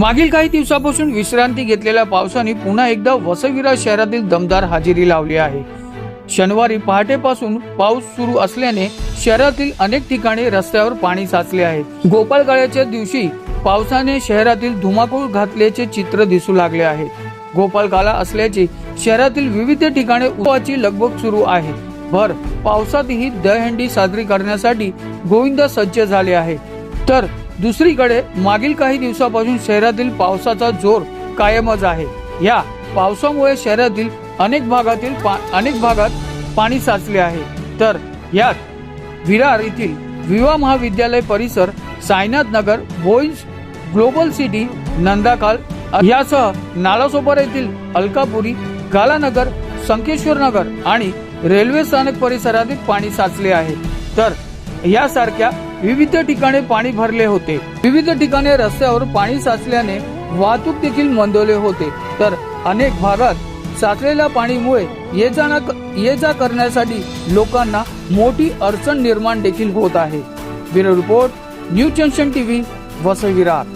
मागील काही दिवसापासून विश्रांती घेतलेल्या पावसाने पुन्हा एकदा वसविरा शहरातील दमदार हजेरी लावली आहे. शनिवारी पहाटेपासून पाऊस सुरू असल्याने शहरातील अनेक ठिकाणी रस्त्यावर पाणी साचले आहे. गोपाळगाळ्याच्या दिवशी पावसाने शहरातील धुमाकूळ घातल्याचे चित्र दिसू लागले आहे. गोपाळकाला असल्याचे शहरातील विविध ठिकाणी उपाची लगबग सुरू आहे. भर पावसातही दहंडी साजरी करण्यासाठी गोविंद सज्ज झाले आहे. तर दुसरीकडे मागील काही दिवसापासून शहरातील पावसाचा जोर कायमच आहे. या पावसामुळे शहरातील अनेक भागातील पा- अनेक भागात पाणी साचले आहे. तर यात विरार येथील विवा महाविद्यालय परिसर साईनाथ नगर बोईज ग्लोबल सिटी नंदाकाल यासह नालासोपार येथील अलकापुरी गालानगर संकेश्वर नगर आणि रेल्वे स्थानक परिसरातील पाणी साचले आहे. तर यासारख्या विविध ठिकाणी पाणी भरले होते. विविध ठिकाणी रस्त्यावर पाणी साचल्याने वाहतूक देखील मंदवले होते. तर अनेक भागात साचलेल्या पाणीमुळे ये जाणा ये जा करण्यासाठी लोकांना मोठी अडचण निर्माण देखील होत आहे. Bureau report news junction TV Vasai Virar.